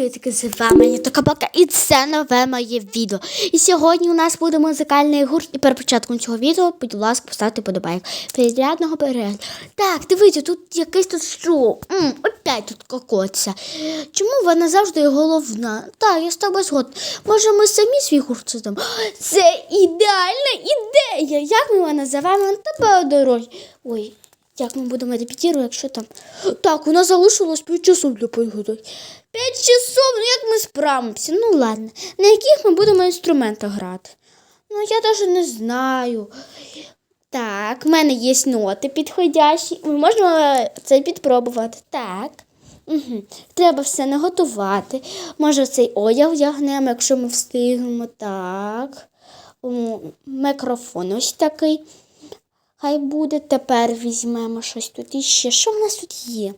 Привітки, з вами я Токабака і це нове моє відео. І сьогодні у нас буде музикальний гурт. І перед початком цього відео, будь ласка, поставте подобайк. Приятного перегляду. Так, дивіться, тут якийсь тут шоу. М, опять тут кокоця. Чому вона завжди головна? Так, я з тобою згодна. Може, ми самі свій гурт создамо? Це ідеальна ідея. Як ми його називаємо? На тебе дорожі. Ой. Як ми будемо репетирувати, якщо там. Так, у нас залишилось 5 часов для підготовки. 5 часов, ну як ми справимося? Ну ладно. На яких ми будемо інструментах грати? Ну, я навіть не знаю. Так, в мене є ноти підходящі. Ми можемо це підпробувати. Так. Угу. Треба все наготувати. Може, цей одяг вдягнемо, якщо ми встигнемо. Так. О, Мікрофон ось такий. Хай буде. Тепер візьмемо щось тут іще. Що в нас тут є?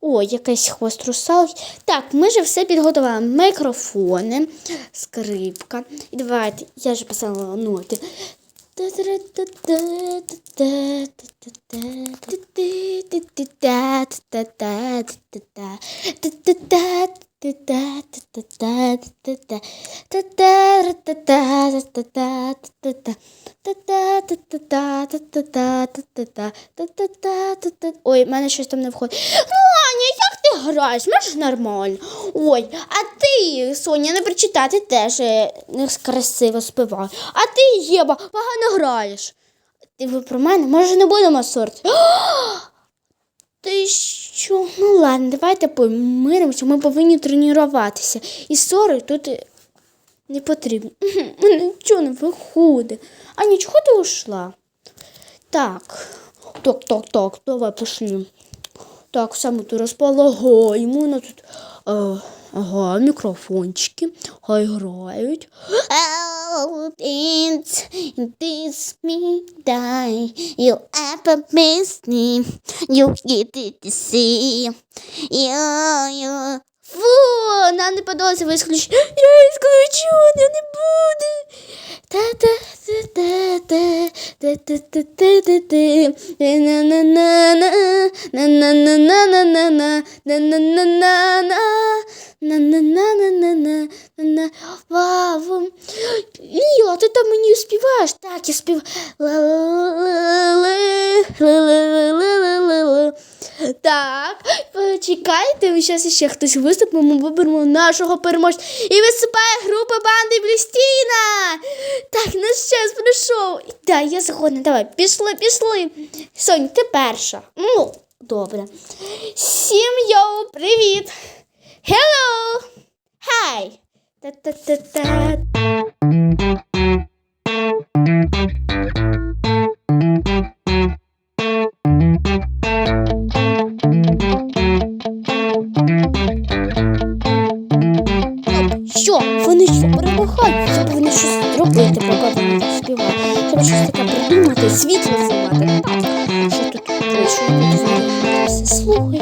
О, якийсь хвост русалки. Так, ми вже все підготували. Мікрофони, скрипка. І давайте, я вже писала ноти. Ой, в мене щось там не входить. Ну, Аня, як ти граєш? Можеш нормально. Ой, а ти, Соня, не прочитати теж е, не красиво співаєш. А ти, Єва, погано граєш. Ти про мене? Може, не будемо ссорити? Ти що? Ну ладно, давайте помиримося, ми повинні тренуватися. І ссори тут е, не потрібно. Нічого не виходить. А нічого ти ушла? Так. Так, так, так, давай пошли. Так, саме тут розполагаємо. У нас тут е, ага, мікрофончики. Хай грають. Oh, it's this me die. You ever miss me. You get it to see. You, you. Фу, нам не подобається висключ. Я ісключу, я не буду. Та-та-та-та-та, та-та-та-та-та, на-на-на-на-на, на-на-на-на-на-на, на-на-на-на-на, на-на-на-на-на-на, на-на. Вау. Ліла, ти там мені співаєш? Так, я співаю. Так, почекайте, зараз ще хтось виступить, ми виберемо нашого переможця. І виступає група банди Блістіна. Так, наш час прийшов. Так, я згодна, давай, пішли, пішли. Сонь, ти перша. Ну, добре. Всім йоу, привіт. Hello. Hi. Та-та-та-та. Я повинна щось зробити, поки вони співати. Треба щось таке придумати, світло знімати. Що тут прийшов. Слухай.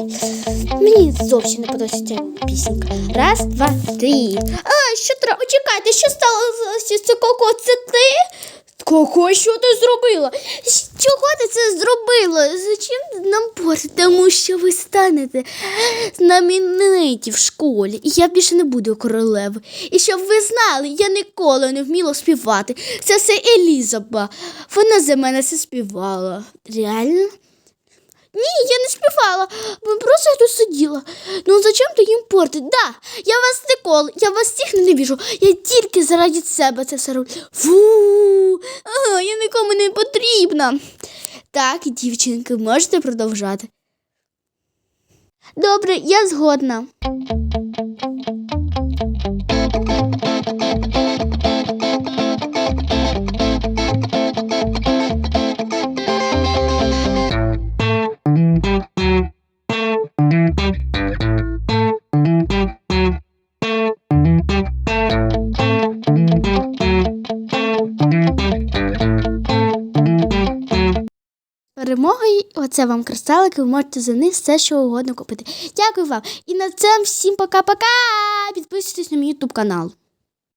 Мені зовсім не подобається пісенька. Раз, два, три. А, що треба? Чекайте, що сталося з Коко? Це ти? Коко, що ти зробила? Чого ти це зробила? Зачем нам порти? Тому що ви станете знамениті в школі. І я більше не буду королевою. І щоб ви знали, я ніколи не вміла співати. Це все Елізаба. Вона за мене це співала. Реально? Ні, я не співала, просто тут сиділа. Ну зачем ти їм портить? Да, я вас ніколи, я вас всіх ненавижу. Я тільки заради себе це все роблю. Фу, ага, я нікому не потрібна. Так, дівчинки, можете продовжати. Добре, я згодна. Перемогою, оце вам кристалики, ви можете за них все, що угодно купити. Дякую вам. І на цьому всім пока-пока. Підписуйтесь на мій ютуб канал.